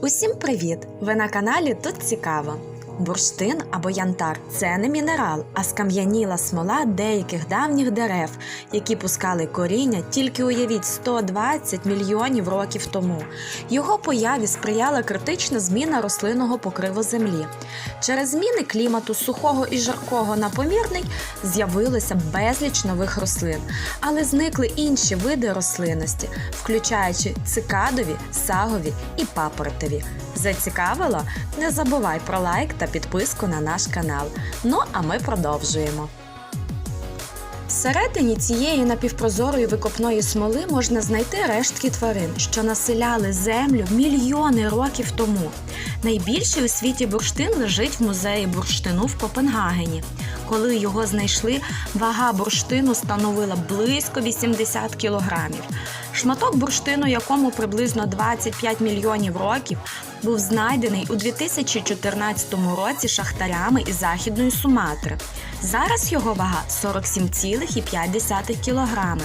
Усім привіт! Ви на каналі Тут Цікаво. Бурштин або янтар це не мінерал, а скам'яніла смола деяких давніх дерев, які пускали коріння тільки уявіть 120 мільйонів років тому. Його появі сприяла критична зміна рослинного покриву землі. Через зміни клімату сухого і жаркого на помірний з'явилося безліч нових рослин, але зникли інші види рослинності, включаючи цикадові, сагові і папоротові. Зацікавило? Не забувай про лайк та підписку на наш канал. Ну а ми продовжуємо. Всередині цієї напівпрозорої викопної смоли можна знайти рештки тварин, що населяли землю мільйони років тому. Найбільший у світі бурштин лежить в музеї бурштину в Копенгагені. Коли його знайшли, вага бурштину становила близько 80 кілограмів. Шматок бурштину, якому приблизно 25 мільйонів років, був знайдений у 2014 році шахтарями із Західної Суматри. Зараз його вага 47,5 кілограми.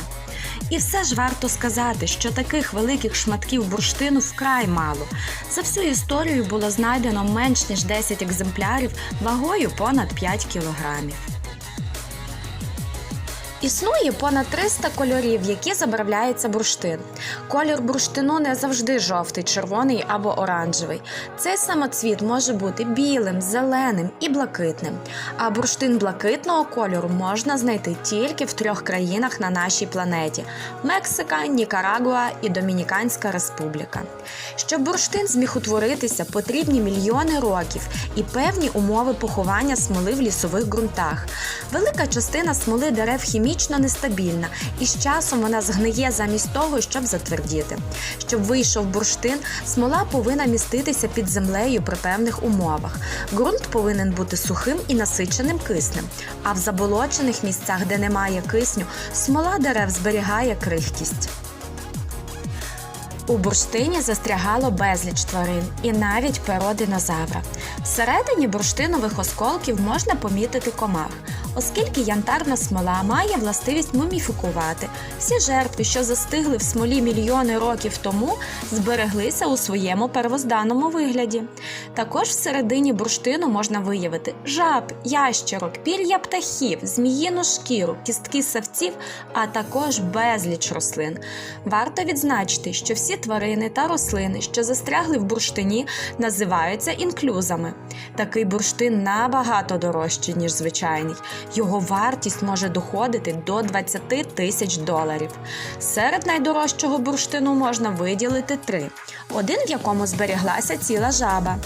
І все ж варто сказати, що таких великих шматків бурштину вкрай мало. За всю історію було знайдено менш ніж 10 екземплярів вагою понад 5 кілограмів. Існує понад 300 кольорів, які забарвляється бурштин. Колір бурштину не завжди жовтий, червоний або оранжевий. Цей самоцвіт може бути білим, зеленим і блакитним. А бурштин блакитного кольору можна знайти тільки в трьох країнах на нашій планеті: Мексика, Нікарагуа і Домініканська Республіка. Щоб бурштин зміг утворитися, потрібні мільйони років і певні умови поховання смоли в лісових ґрунтах. Велика частина смоли дерев хімічно нестабільна, і з часом вона згниє замість того, щоб затвердіти. Щоб вийшов бурштин, смола повинна міститися під землею при певних умовах. Ґрунт повинен бути сухим і насиченим киснем. А в заболочених місцях, де немає кисню, смола дерев зберігає крихкість. У бурштині застрягало безліч тварин і навіть перо динозавра. Всередині бурштинових осколків можна помітити комах. Оскільки янтарна смола має властивість муміфікувати, всі жертви, що застигли в смолі мільйони років тому, збереглися у своєму первозданному вигляді. Також всередині бурштину можна виявити жаб, ящерок, пір'я птахів, зміїну шкіру, кістки савців, а також безліч рослин. Варто відзначити, що всі тварини та рослини, що застрягли в бурштині, називаються інклюзами. Такий бурштин набагато дорожчий, ніж звичайний. Його вартість може доходити до 20 тисяч доларів. Серед найдорожчого бурштину можна виділити три: один, в якому зберіглася ціла жаба,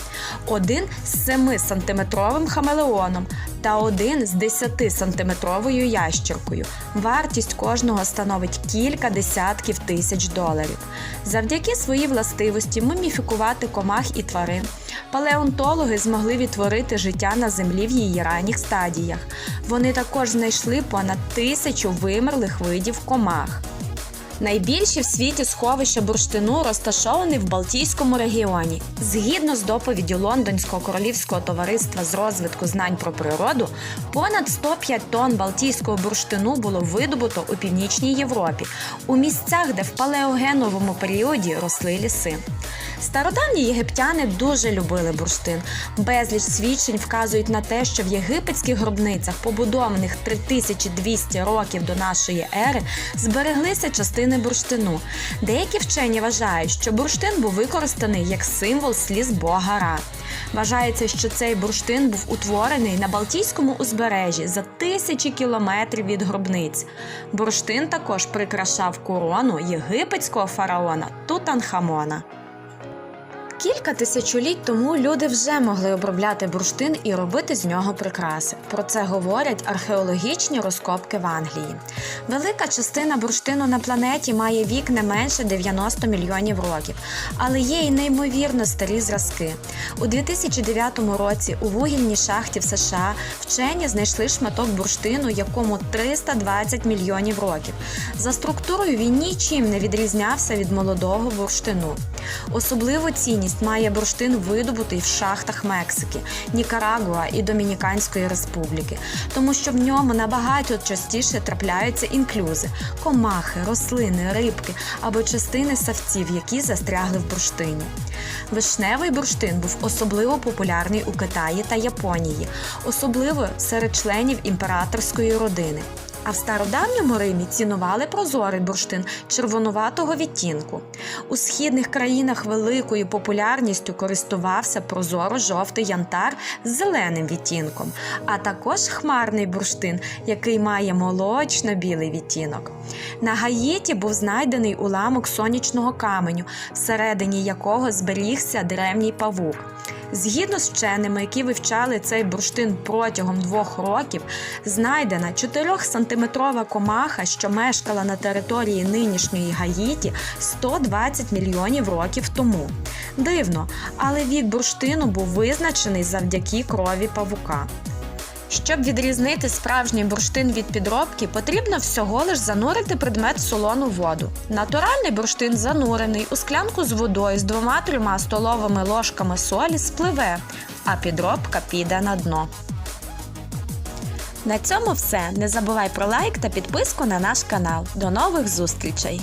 один з 7-сантиметровим хамелеоном та один з 10-сантиметровою ящеркою. Вартість кожного становить кілька десятків тисяч доларів. Завдяки своїй властивості муміфікувати комах і тварин. Палеонтологи змогли відтворити життя на землі в її ранніх стадіях. Вони також знайшли понад тисячу вимерлих видів комах. Найбільші в світі сховища бурштину розташовані в Балтійському регіоні. Згідно з доповіддю Лондонського королівського товариства з розвитку знань про природу, понад 105 тонн балтійського бурштину було видобуто у північній Європі, у місцях, де в палеогеновому періоді росли ліси. Стародавні єгиптяни дуже любили бурштин. Безліч свідчень вказують на те, що в єгипетських гробницях, побудованих 3200 років до нашої ери, збереглися частини бурштину. Деякі вчені вважають, що бурштин був використаний як символ сліз бога Ра. Вважається, що цей бурштин був утворений на Балтійському узбережжі за тисячі кілометрів від гробниць. Бурштин також прикрашав корону єгипетського фараона Тутанхамона. Кілька тисячоліть тому люди вже могли обробляти бурштин і робити з нього прикраси. Про це говорять археологічні розкопки в Англії. Велика частина бурштину на планеті має вік не менше 90 мільйонів років, але є й неймовірно старі зразки. У 2009 році у вугільній шахті в США вчені знайшли шматок бурштину, якому 320 мільйонів років. За структурою він нічим не відрізнявся від молодого бурштину. Особливу цінність має бурштин видобутий в шахтах Мексики, Нікарагуа і Домініканської Республіки, тому що в ньому набагато частіше трапляються інклюзи, комахи, рослини, рибки або частини савців, які застрягли в бурштині. Вишневий бурштин був особливо популярний у Китаї та Японії, особливо серед членів імператорської родини. А в стародавньому Римі цінували прозорий бурштин червонуватого відтінку. У східних країнах великою популярністю користувався прозоро-жовтий янтар з зеленим відтінком, а також хмарний бурштин, який має молочно-білий відтінок. На Гаїті був знайдений уламок сонячного каменю, всередині якого зберігся древній павук. Згідно з вченими, які вивчали цей бурштин протягом двох років, знайдена 4-сантиметрова комаха, що мешкала на території нинішньої Гаїті 120 мільйонів років тому. Дивно, але вік бурштину був визначений завдяки крові павука. Щоб відрізнити справжній бурштин від підробки, потрібно всього лиш занурити предмет в солону воду. Натуральний бурштин занурений у склянку з водою з двома-трьома столовими ложками солі спливе, а підробка піде на дно. На цьому все. Не забувай про лайк та підписку на наш канал. До нових зустрічей!